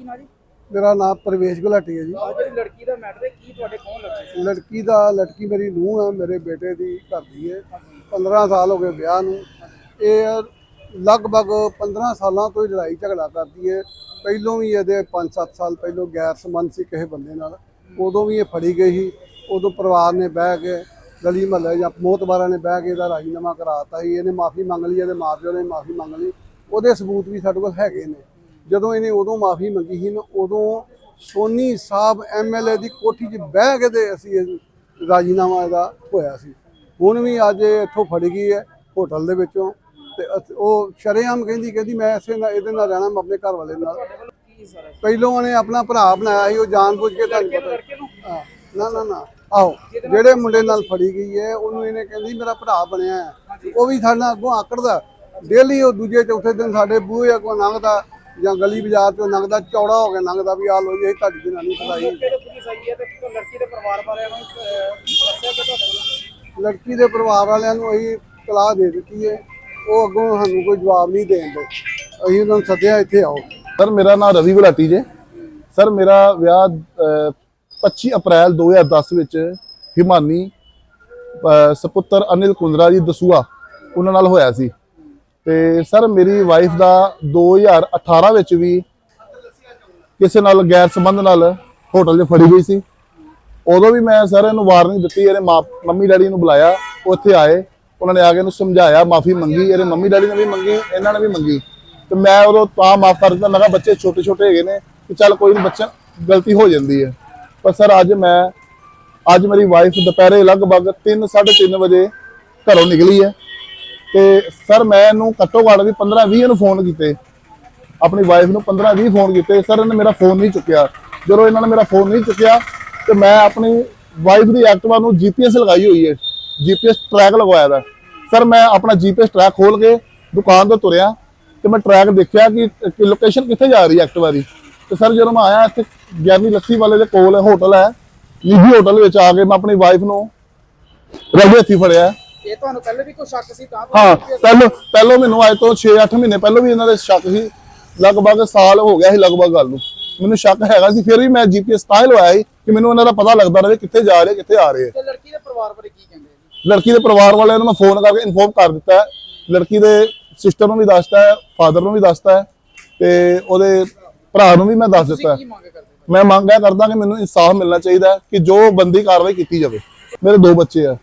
ਕੀ ਨਾ ਜੀ? ਮੇਰਾ ਨਾਮ ਪ੍ਰਵੇਸ਼ ਗੁਲਾਟੀ ਹੈ ਜੀ। ਆਹ ਜਿਹੜੀ ਲੜਕੀ ਦਾ ਮੈਟਰ ਹੈ ਕੀ ਤੁਹਾਡੇ ਕੌਣ ਲੱਗੇ ਸੀ? ਲੜਕੀ ਦਾ ਲੜਕੀ ਮੇਰੀ ਨੂੰਹ ਹੈ ਮੇਰੇ ਬੇਟੇ ਦੀ ਘਰ ਦੀ ਹੈ। 15 ਸਾਲ ਹੋ ਗਏ ਵਿਆਹ ਨੂੰ। ਇਹ ਲਗਭਗ 15 ਸਾਲਾਂ ਤੋਂ ਹੀ ਲੜਾਈ ਝਗੜਾ ਕਰਦੀ ਹੈ। ਪਹਿਲੋਂ ਵੀ ਇਹਦੇ 5-7 ਸਾਲ ਪਹਿਲੋਂ ਗੈਰ ਸੰਬੰਧ ਸੀ ਕਿਸੇ ਬੰਦੇ ਨਾਲ। ਉਦੋਂ ਵੀ ਇਹ ਫੜੀ ਗਈ ਸੀ। ਉਦੋਂ ਪਰਿਵਾਰ ਨੇ ਬਹਿ ਕੇ ਗਲੀ ਮਹੱਲੇ ਜਾਂ ਮੋਤਬਾਰਾਂ ਨੇ ਬਹਿ ਕੇ ਇਹਦਾ ਰਾਜੀਨਾਮਾ ਕਰਾਤਾ ਸੀ। ਇਹਨੇ ਮਾਫੀ ਮੰਗ ਲਈ ਇਹਦੇ ਮਾਪਿਓ ਨੇ ਮਾਫੀ ਮੰਗ ਲਈ। ਉਹਦੇ ਸਬੂਤ ਵੀ ਸਾਡੇ ਕੋਲ ਹੈਗੇ ਨੇ। ਜਦੋਂ ਇਹਨੇ ਉਦੋਂ ਮਾਫੀ ਮੰਗੀ ਸੀ ਨਾ ਉਦੋਂ ਸੋਨੀ ਸਾਹਿਬ ਐਮਐਲਏ ਦੀ ਕੋਠੀ 'ਚ ਬਹਿ ਕੇ ਤੇ ਅਸੀਂ ਰਾਜੀਨਾਮਾ ਇਹਦਾ ਹੋਇਆ ਸੀ। ਹੁਣ ਵੀ ਅੱਜ ਇਹ ਇੱਥੋਂ ਫੜ ਗਈ ਹੈ ਹੋਟਲ ਦੇ ਵਿੱਚੋਂ ਤੇ ਉਹ ਸ਼ਰੇਆਮ ਕਹਿੰਦੀ ਕਹਿੰਦੀ ਮੈਂ ਇਸੇ ਨਾਲ, ਇਹਦੇ ਨਾਲ ਰਹਿਣਾ, ਮੈਂ ਆਪਣੇ ਘਰ ਵਾਲੇ ਨਾਲ। ਪਹਿਲੋਂ ਉਹਨੇ ਆਪਣਾ ਭਰਾ ਬਣਾਇਆ ਸੀ, ਉਹ ਜਾਣਬੁੱਝ ਕੇ ਤੁਹਾਨੂੰ ਪਤਾ ਨਾ ਨਾ ਨਾ ਆਹੋ ਜਿਹੜੇ ਮੁੰਡੇ ਨਾਲ ਫੜੀ ਗਈ ਹੈ, ਉਹਨੂੰ ਇਹਨੇ ਕਹਿੰਦੀ, ਮੇਰਾ ਭਰਾ ਬਣਿਆ ਹੈ। ਉਹ ਵੀ ਸਾਡੇ ਨਾਲ ਅੱਗੋਂ ਆਕੜਦਾ। ਡੇਲੀ ਉਹ ਦੂਜੇ ਚੌਥੇ ਦਿਨ ਸਾਡੇ ਬੂਹੇ ਅੱਗੋਂ ਲੰਘਦਾ। ਜਾਂ ਗਲੀ ਬਾਜ਼ਾਰ ਚੋਂ ਲੰਘਦਾ ਚੌੜਾ ਹੋ ਕੇ ਲੰਘਦਾ ਵੀ ਆ ਲੋ ਜੀ ਇਹ ਤੁਹਾਡੀ ਜਨਾਨੀ ਫਸਾਈ ਮੌਕੇ ਤੇ ਪੁਲਿਸ ਆਈ ਹੈ ਤੇ ਲੜਕੀ ਦੇ ਪਰਿਵਾਰ ਵਾਲਿਆਂ ਨੂੰ ਅਹ, ਦੱਸਿਆ ਕਿ ਤੁਹਾਡੇ ਵੱਲੋਂ? ਲੜਕੀ ਦੇ ਪਰਿਵਾਰ ਵਾਲਿਆਂ ਨੂੰ ਅਸੀਂ ਤਲਾਹ ਦੇ ਦਿੱਤੀ ਹੈ। ਉਹ ਅੱਗੋਂ ਸਾਨੂੰ ਕੋਈ ਜਵਾਬ ਨਹੀਂ ਦੇਣ ਦੇ। ਅਸੀਂ ਉਹਨਾਂ ਨੂੰ ਸੱਦਿਆ ਇੱਥੇ ਆਓ। ਸਰ ਮੇਰਾ ਨਾਮ ਰਵੀ ਗੁਲਾਟੀ ਜੇ। ਸਰ ਮੇਰਾ ਵਿਆਹ ਅਹ, 25 ਅਪ੍ਰੈਲ 2010 ਵਿੱਚ ਹਿਮਾਨੀ ਸਪੁੱਤਰ ਅਨਿਲ ਕੁੰਦਰਾ ਜੀ ਦਸੂਆ ਉਹਨਾਂ ਨਾਲ ਹੋਇਆ ਸੀ। ਤੇ ਸਰ ਮੇਰੀ ਵਾਈਫ ਦਾ 2018 ਵਿੱਚ ਵੀ ਕਿਸੇ ਨਾਲ ਗੈਰ ਸੰਬੰਧ ਨਾਲ ਹੋਟਲ 'ਚ ਫੜੀ ਗਈ ਸੀ। ਉਦੋਂ ਵੀ ਮੈਂ ਸਰ ਇਹਨੂੰ ਵਾਰਨਿੰਗ ਦਿੱਤੀ ਇਹਦੇ ਮਾਂ, ਮੰਮੀ ਡੈਡੀ ਨੂੰ ਬੁਲਾਇਆ, ਉਹ ਇੱਥੇ ਆਏ। ਉਹਨਾਂ ਨੇ ਆ ਕੇ ਇਹਨੂੰ ਸਮਝਾਇਆ, ਮਾਫੀ ਮੰਗੀ, ਇਹਦੇ ਮੰਮੀ ਡੈਡੀ ਨੇ ਵੀ ਮੰਗੀ, ਇਹਨਾਂ ਨੇ ਵੀ ਮੰਗੀ। ਤੇ ਮੈਂ ਉਦੋਂ ਤਾਂ ਮਾਫ ਕਰ ਦਿੱਤਾ ਮੈਂ ਕਿਹਾ ਬੱਚੇ ਛੋਟੇ ਛੋਟੇ ਹੈਗੇ ਨੇ ਕਿ ਚੱਲ ਕੋਈ ਨਹੀਂ ਬੱਚਾ ਗਲਤੀ ਹੋ ਜਾਂਦੀ ਹੈ। ਪਰ ਸਰ ਅੱਜ ਮੈਂ, ਅੱਜ ਮੇਰੀ ਵਾਈਫ ਦੁਪਹਿਰੇ ਲਗਭਗ 3 3:30 ਵਜੇ ਘਰੋਂ ਨਿਕਲੀ ਹੈ। ਤੇ ਸਰ ਮੈਂ ਇਹਨੂੰ ਘੱਟੋ ਘੱਟ ਵੀ 15 20 ਨੂੰ ਫੋਨ ਕੀਤੇ। ਆਪਣੀ ਵਾਈਫ ਨੂੰ 15 20 ਫੋਨ ਕੀਤੇ। ਸਰ, ਇਹਨੇ ਮੇਰਾ ਫੋਨ ਨਹੀਂ ਚੁੱਕਿਆ। ਜਦੋਂ ਇਹਨਾਂ ਨੇ ਮੇਰਾ ਫੋਨ ਨਹੀਂ ਚੁੱਕਿਆ, ਤੇ ਮੈਂ ਆਪਣੀ ਵਾਈਫ ਦੀ ਐਕਟਿਵਾ ਨੂੰ ਜੀਪੀਐਸ ਲਗਾਈ ਹੋਈ ਹੈ। ਜੀਪੀਐਸ ਟਰੈਕ ਲਗਵਾਇਆ ਦਾ। ਸਰ, ਮੈਂ ਆਪਣਾ ਜੀਪੀਐਸ ਟਰੈਕ ਖੋਲ ਕੇ ਦੁਕਾਨ ਤੋਂ ਤੁਰਿਆ ਤੇ ਮੈਂ ਟਰੈਕ ਦੇਖਿਆ ਕਿ ਲੋਕੇਸ਼ਨ ਕਿੱਥੇ ਜਾ ਰਹੀ ਹੈ ਐਕਟਿਵਾ ਦੀ। ਤੇ ਸਰ, ਜਦੋਂ ਮੈਂ ਆਇਆ ਇੱਥੇ ਗਿਆਨੀ ਲੱਸੀ ਵਾਲੇ ਦੇ ਕੋਲ ਹੋਟਲ ਹੈ, ਨਿੱਜੀ ਹੋਟਲ ਵਿੱਚ ਆ ਕੇ ਮੈਂ ਆਪਣੀ ਵਾਈਫ ਨੂੰ ਰਗੇ ਹੱਥੀ ਫੜਿਆ। ਇਹ ਤੁਹਾਨੂੰ ਪਹਿਲੇ ਵੀ ਕੋਈ ਸ਼ੱਕ ਸੀ ਤਾਂ ਹਾਂ ਤੁਸੀਂ ਪਹਿਲੋਂ ਪਹਿਲੋਂ ਮੈਨੂੰ ਅੱਜ ਤੋਂ 6-8 ਮਹੀਨੇ ਪਹਿਲੋਂ ਵੀ ਇਹਨਾਂ ਦੇ ਸ਼ੱਕ ਸੀ। ਲਗਭਗ ਸਾਲ ਹੋ ਗਿਆ ਸੀ ਲਗਭਗ ਗੱਲ ਨੂੰ। ਮੈਨੂੰ ਸ਼ੱਕ ਹੈਗਾ ਸੀ ਫਿਰ ਵੀ ਮੈਂ ਜੀਪੀਐਸ ਤਾਂ ਹੀ ਲਵਾਇਆ ਸੀ ਕਿ ਮੈਨੂੰ ਇਹਨਾਂ ਦਾ ਪਤਾ ਲੱਗਦਾ ਰਹੇ ਕਿੱਥੇ ਜਾ ਰਹੇ ਕਿੱਥੇ ਆ ਰਹੇ ਆ। ਤੇ ਲੜਕੀ ਦੇ ਪਰਿਵਾਰ ਬਾਰੇ ਕੀ ਕਹਿੰਦੇ ਆ ਜੀ? ਲੜਕੀ ਦੇ ਪਰਿਵਾਰ ਵਾਲਿਆਂ ਨੂੰ ਮੈਂ ਫੋਨ ਕਰਕੇ ਇਨਫੋਰਮ ਕਰ ਦਿੱਤਾ ਹੈ। ਲੜਕੀ ਦੇ ਸਿਸਟਰ ਨੂੰ ਵੀ ਦੱਸਤਾ ਹੈ ਫਾਦਰ ਨੂੰ ਵੀ ਦੱਸਤਾ ਹੈ ਤੇ ਉਹਦੇ ਭਰਾ ਨੂੰ ਵੀ ਮੈਂ ਦੱਸ ਦਿੱਤਾ ਹੈ? ਮੈਂ ਮੰਗ ਇਹ ਕਰਦਾ ਕਿ ਮੈਨੂੰ ਇਨਸਾਫ ਮਿਲਣਾ ਚਾਹੀਦਾ ਕਿ ਜੋ ਬੰਦੀ ਕਾਰਵਾਈ ਕੀਤੀ ਜਾਵੇ। ਮੇਰੇ ਦੋ ਬੱਚੇ ਆ।